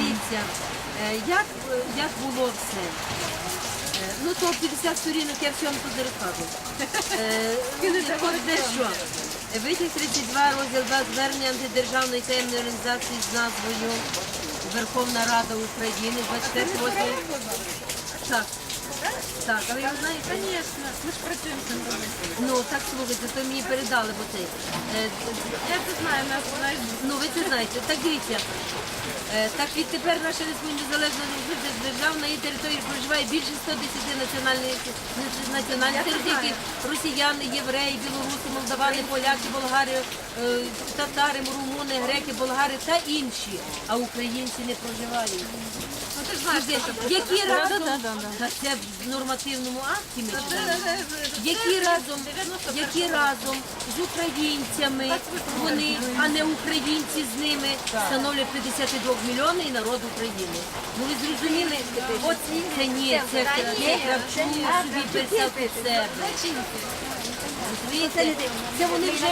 дивіться, е, як, як було все. Е, Ну, то 50 сторінок я всьому тут. Е, де що. Витяг 32, розділ 2, звернення антидержавної таємної організації з назвою Верховна Рада України 24 розділ. Так. Так, але я знаю, Звісно, ми ж працюємо з цим робити. ну так слухайте, то мені передали, бо цей. Е, Я це знаю, нас знають. Ну, ви це знаєте. Так дивіться. Е, Так відтепер наша республіка незалежна держава на її території проживає більше 110 національних національних територій, росіяни, євреї, білоруси, молдавани, поляки, болгари, е, татари, румуни, греки, болгари та інші. А українці не проживають. Ну ти ж знаєш, Які разом Та це в нормативному акті ми читаємо. Які разом, які разом з українцями вони, а не українці з ними, становлять 52 мільйони і народ України. Ну ви зрозуміли? От це ні, це Кравчук собі писав під себе. Розумієте? Це вони вже,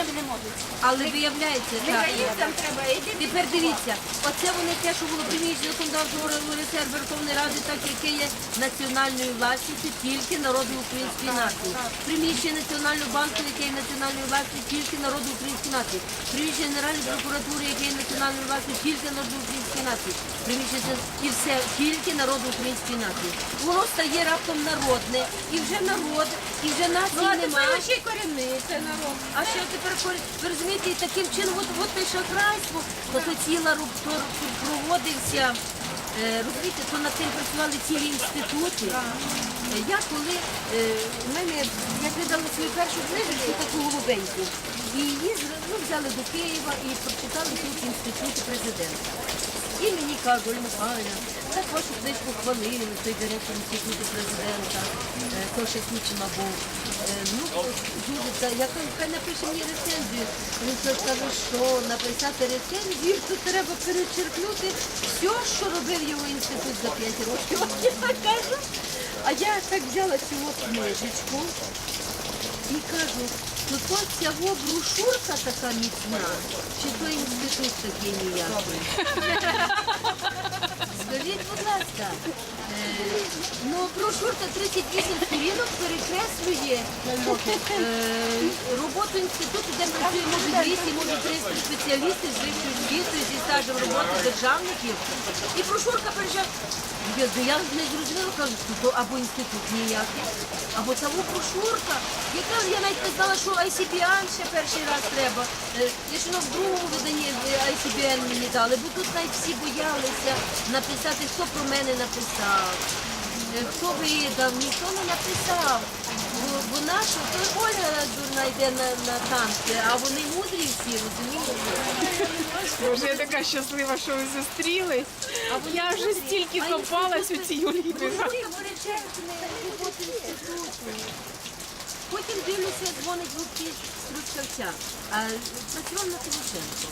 але виявляється, так. Українцям треба йти. Тепер дивіться, оце вони те, що було приміщення законодавчого резерву Верховної Ради, так яке є національною власністю тільки народу української нації. Приміщення Національного банку, яке є національною власністю тільки народу української нації. Приміщення Генеральної прокуратури, яке є національною власністю тільки народу української нації. Приміщення і все тільки народу української нації. Воно стає раптом народне, і вже народ, і вже Ну, нації немає. Ще корінний, це народ. А що тепер ви розумієте, і таким чином, от, от те шахрайство, то, ціла проводився. е, Розумієте, то над цим працювали цілі інститути. Е, Я коли е, в мене я видала свою першу книжечку, таку голубеньку, і її ну, взяли до Києва і прочитали тут в інституті президента. І мені кажуть, Оля Михайлівна, так вашу книжку хвалили, той директор інституту президента, е, то ще Кучма був. Е, Ну, дуже, я кажу, напише мені рецензію. Він каже, що написати рецензію, то треба перечеркнути все, що робив його інститут за 5 років. Я кажу. А я так взяла цю книжечку і кажу, ну то ця во брошурка така міцна, чи то інститут такий ніякий. Скажіть, будь ласка, ну брошурка 38 сторінок перекреслює е, роботу інституту, де працює може 200, може 300 спеціалістів з вищою освітою, зі стажем роботи державників. І прошурка перша. Я, я не зрозуміла, кажу, то або інститут ніякий, або та во брошурка. Яка я навіть не знала, що ICBN ще перший раз треба. Е, Я ще в другому виданні е, ICBN мені дали, бо тут навіть всі боялися написати, хто про мене написав. Е, Хто видав, ніхто не написав. Бо наша, то Оля дурна йде на, на танки, а вони мудрі всі, розумієте? Боже, я така щаслива, що ви зустрілись. Я вже стільки копалась у цій Юлії Потім дивлюся, дзвонить Луки з Трускавця. А працював на Тимошенко.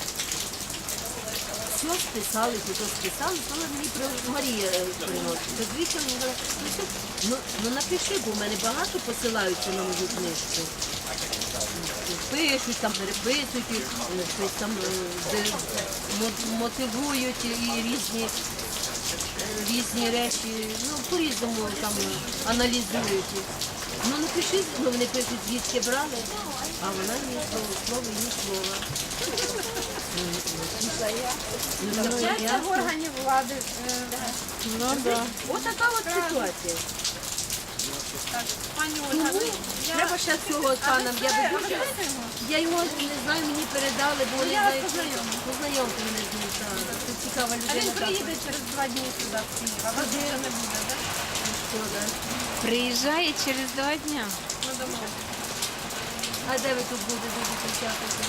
Все списали, тут списали, але мені при- Марія е, приносить. Ну, ну, ну напиши, бо в мене багато посилаються на мою книжку. Пишуть, там переписують, е, щось там е, мотивують і різні різні речі, ну по-різному там аналізують. Ну напиши, ну вони пишуть, звідки брали, а вона ні слово, слово, ні слова. Ясно. в органів влади. е, Ну, да. Ось така от ситуація. Так, пані Ольга, Тому я- треба ще цього з паном. Я дуже його не знаю, мені передали, бо знають, познайомлю. познайомте мене з ним. Це цікава А людина. він приїде через два дні сюди, в Київ. А вас вже не буде, так? Приїжджає через два дня. А де ви тут будете зустрічатися?